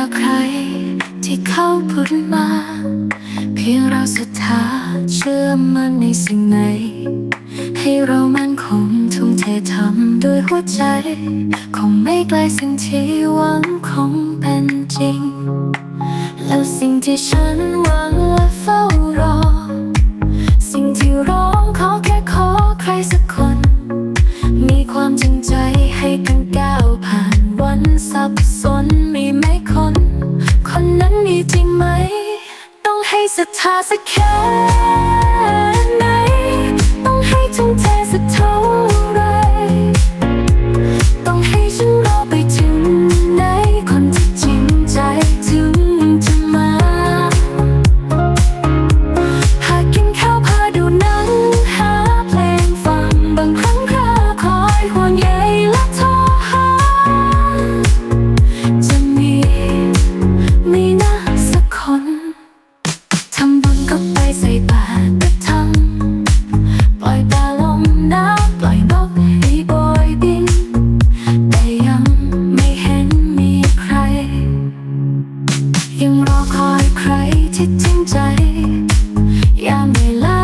ต่อใคร ที่เขาพูดมา เพียงเราศรัทธาเชื่อมั่นในสิ่งไหน ให้เรามั่นคงทุ่มเททำด้วยหัวใจ คงไม่ไกลสิ่งที่หวังคงเป็นจริง แล้วสิ่งที่ฉันหวังและเฝ้ารอ สิ่งที่ร้องขอแค่ขอใครสักคน ต้องให้ศรัทธาสักแค่ ที่จริงใจ ยามเวลา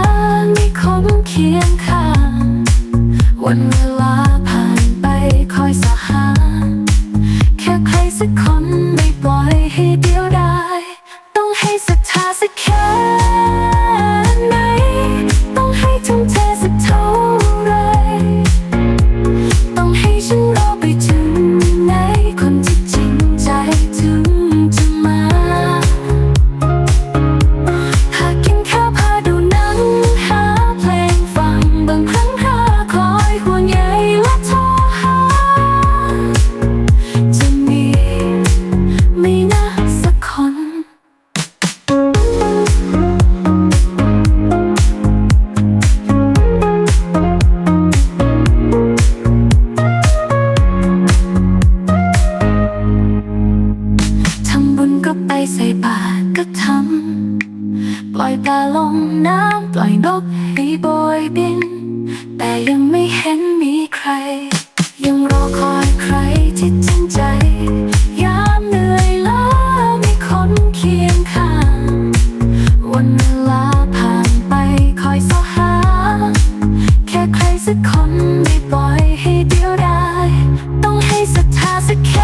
มีคนเคียงข้าง วันเวลาผ่านไปคอยสหา แค่ใครสักคนไม่ปล่อยให้เดียวดายต้องให้ศรัทธาสักแค่ ก็ทำปล่อยปลาลงน้ำปล่อยนกให้บอยบิน แต่ยังไม่เห็นมีใคร ยังรอคอยใครที่จริงใจ ยามเหนื่อยล้ามีคนเคียงข้างวันเวลาผ่านไปคอยสอหา แค่ใครสักคนไม่ปล่อยให้เดียวดายต้องให้ศรัทธาสักแค่